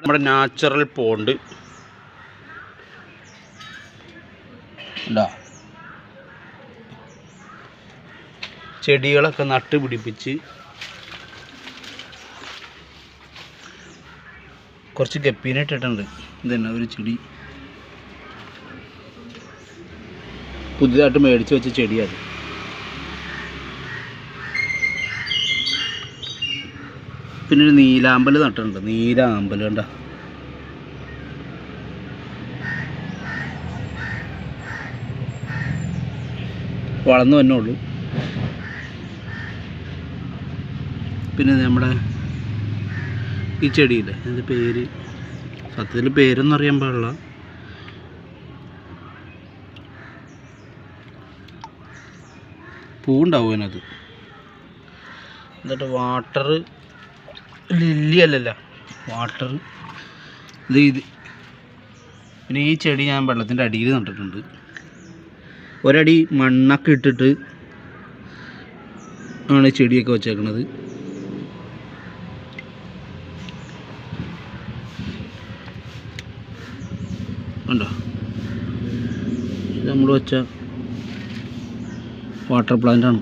നമ്മുടെ natural pond ചെടികളൊക്കെ നട്ട് പിടിപ്പിച്ച് കുറച്ച് ഗപ്പീനെ ഇട്ടിട്ടുണ്ട്. ഇതന്നെ ഒരു ചെടി. പുതിയതായിട്ട് മേടിച്ച് വെച്ച ചെടിയാണ് പിന്നെ ഒരു നീലാമ്പൽ നട്ടിട്ടുണ്ട്. നീലാമ്പൽ കണ്ട? വളർന്നു തന്നെ ഉള്ളൂ. പിന്നെ നമ്മുടെ ഈ ചെടിയില്ലേ? അതിന്റെ പേര് സത്യത്തിൽ പേരൊന്നും അറിയാൻ പാടില്ല. പൂവുണ്ടാവും അതിനകത്ത്. എന്നിട്ട് വാട്ടർ ലില്ലി അല്ലല്ല. വാട്ടർ. ഇത് ഇത്. പിന്നെ ഈ ചെടി ഞാൻ വെള്ളത്തിന്റെ അടിയിൽ നട്ടിട്ടുണ്ട്. ഒരടി മണ്ണൊക്കെ ഇട്ടിട്ട് ആണ് ചെടിയൊക്കെ വെച്ചേക്കണത്. ഉണ്ടോ നമ്മൾ വെച്ച വാട്ടർ പ്ലാന്റ് ആണ്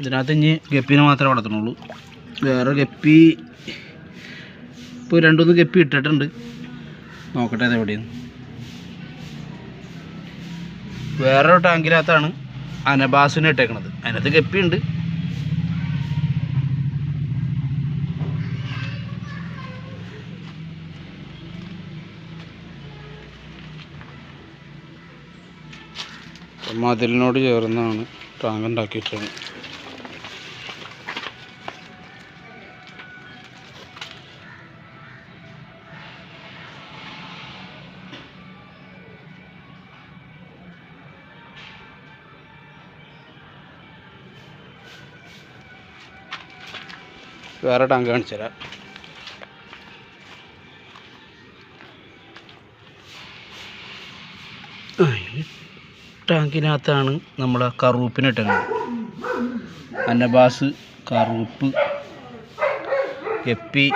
ഇതിനകത്ത് ഇനി ഗപ്പിനെ മാത്രമേ വളർത്തണുള്ളൂ വേറെ ഗപ്പി ഇപ്പോൾ രണ്ടുമൂന്ന് ഗപ്പി ഇട്ടിട്ടുണ്ട്. നോക്കട്ടെ അത് എവിടെയാണ്. വേറൊരു ടാങ്കിനകത്താണ് അനബാസിനെ ഇട്ടേക്കണത്. അതിനകത്ത് ഗപ്പി ഉണ്ട് മതിലിനോട് ചേർന്നാണ് ടാങ്ക് ഉണ്ടാക്കിയിട്ടത് വേറെ ടാങ്ക് കാണിച്ചു തരാം. ടാങ്കിനകത്താണ് നമ്മൾ കറൂപ്പിന് ഇട്ടത് അന്നബാസ് കറൂപ്പ് എപ്പി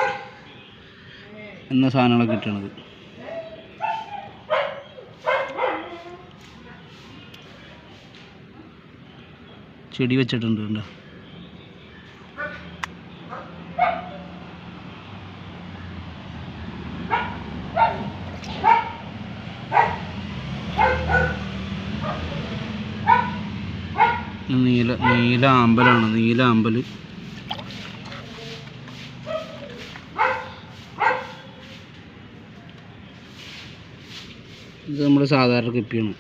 എന്ന സാധനങ്ങളൊക്കെ കിട്ടണത് ചെടി വെച്ചിട്ടുണ്ട് കണ്ടോ? നീല നീല അമ്പലാണ് നീല അമ്പൽ ഇത് നമ്മൾ സാധാരണ കിപ്പിയാണ്.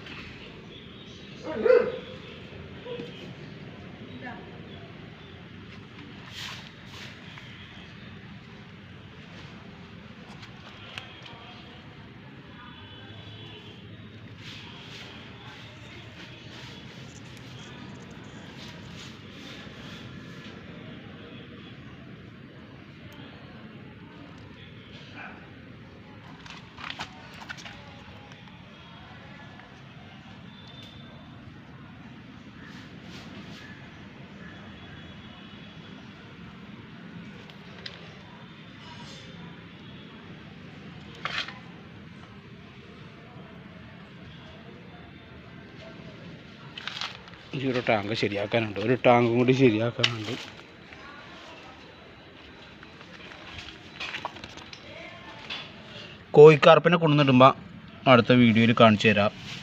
ഈ ഒരു ടാങ്ക് ശരിയാക്കാനുണ്ട്. ഒരു ടാങ്കും കൂടി ശരിയാക്കാനുണ്ട്. കോഴിക്കാർപ്പിനെ കൊണ്ടുവന്നിടുമ്പോൾ അടുത്ത വീഡിയോയിൽ കാണിച്ചു തരാം